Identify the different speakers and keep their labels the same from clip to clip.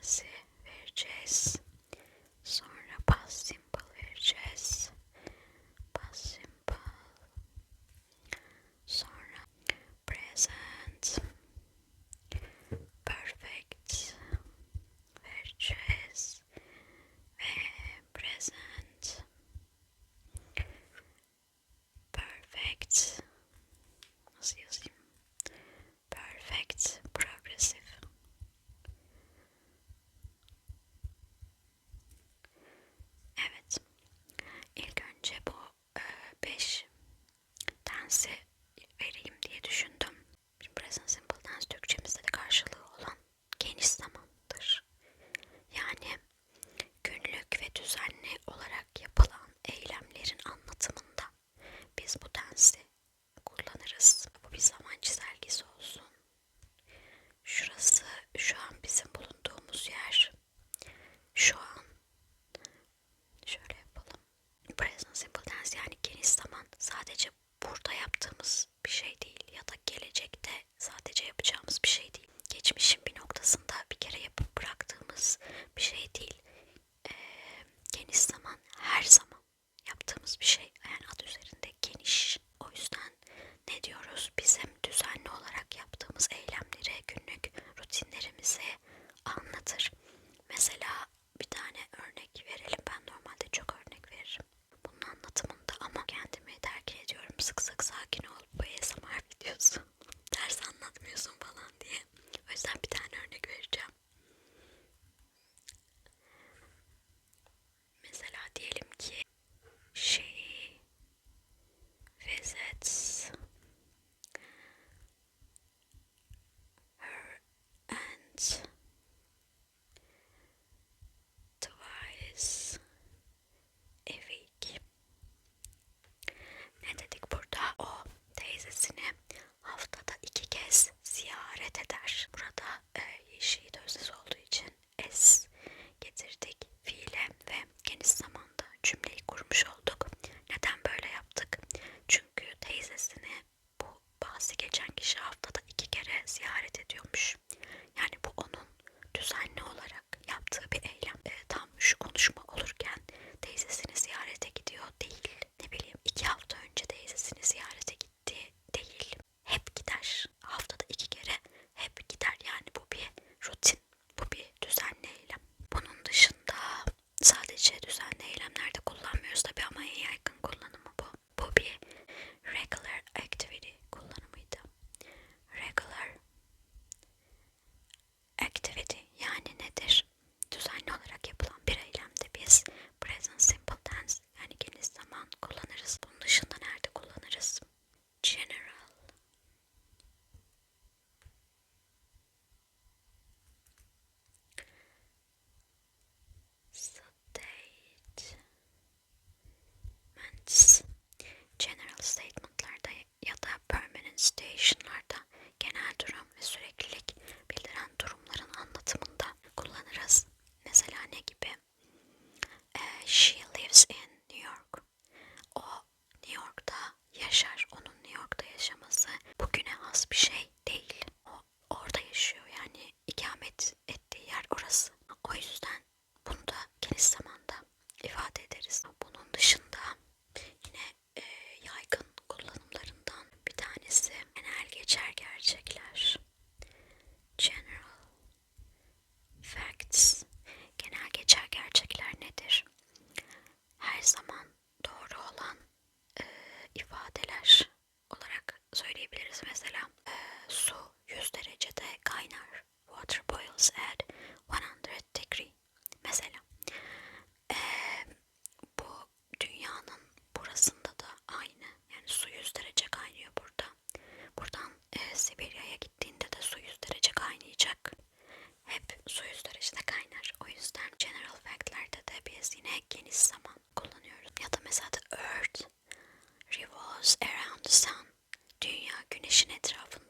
Speaker 1: Prens'i vereceğiz. water boils at 100 degree. Mesela ee, bu dünyanın burasında da aynı. Yani su 100 derece kaynıyor burada. Buradan e, Sibirya'ya gittiğinde de su 100 derece kaynayacak. Hep su 100 derecede kaynar. O yüzden general fact'lerde de biz yine geniş zaman kullanıyoruz. Ya da mesela the earth revolves around the sun. Dünya güneşin etrafında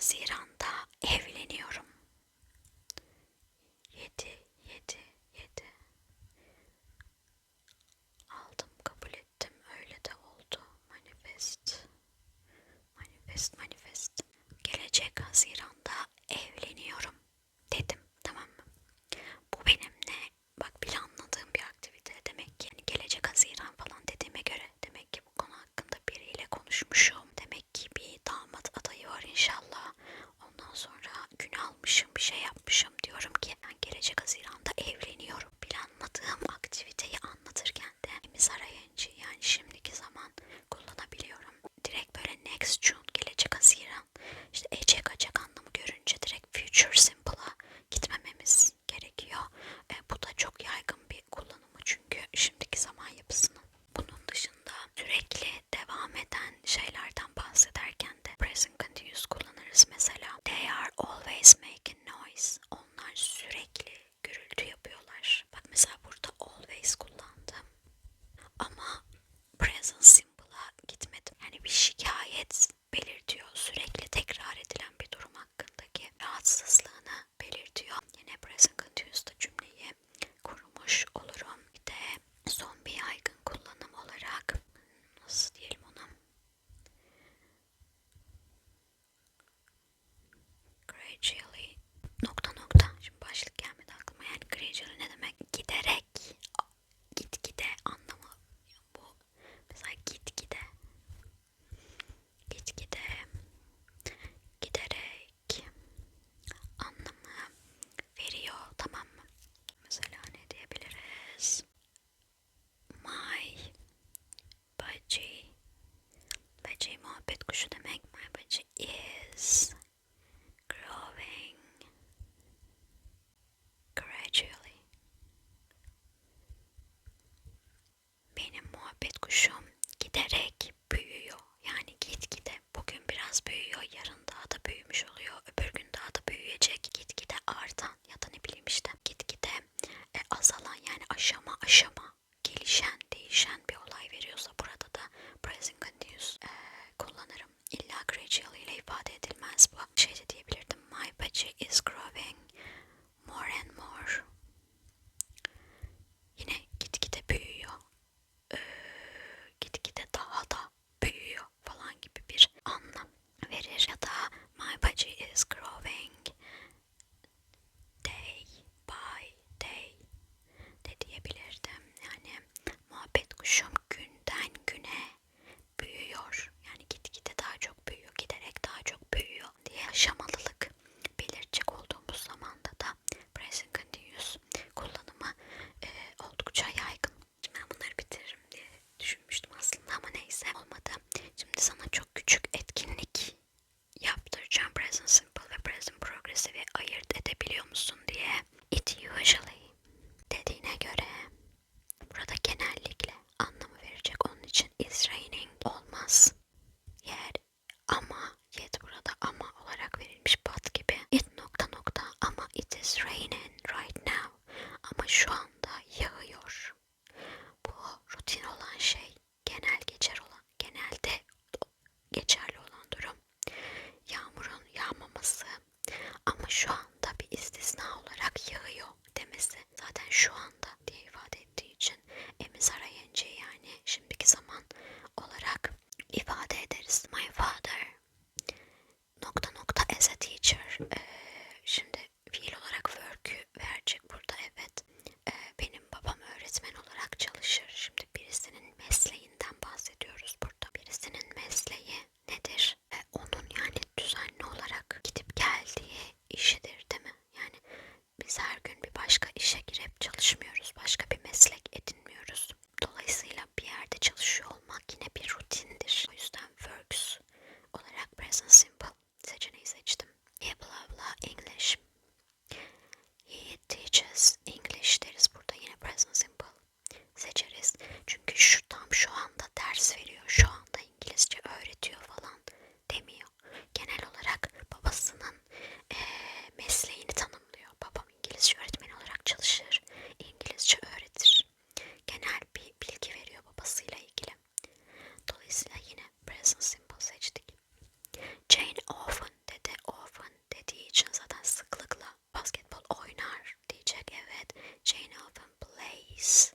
Speaker 1: Haziran'da evleniyorum. 7 7 7 Aldım kabul ettim öyle de oldu. Manifest. Manifest manifest. Gelecek Haziran'da evleniyorum. peace.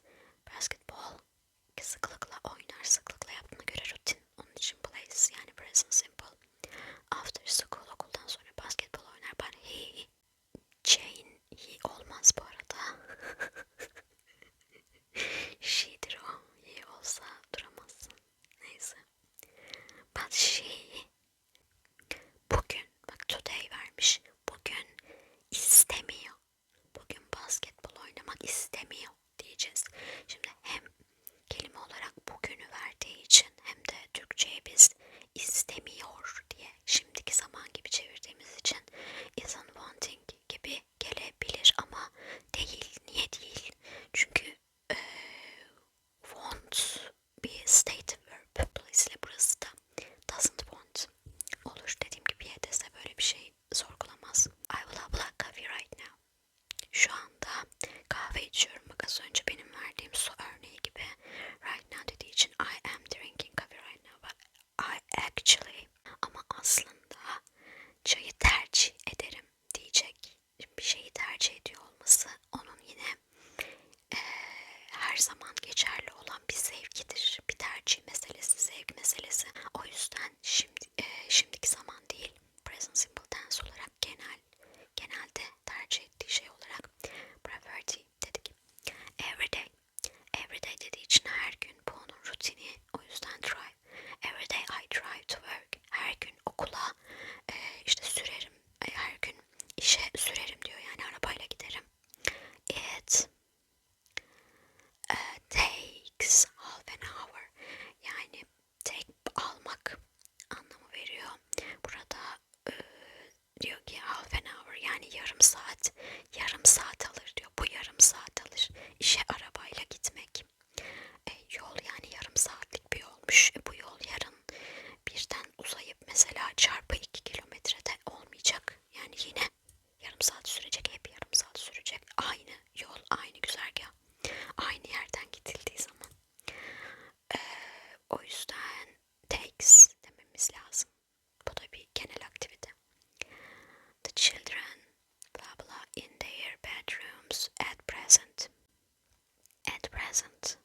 Speaker 1: present.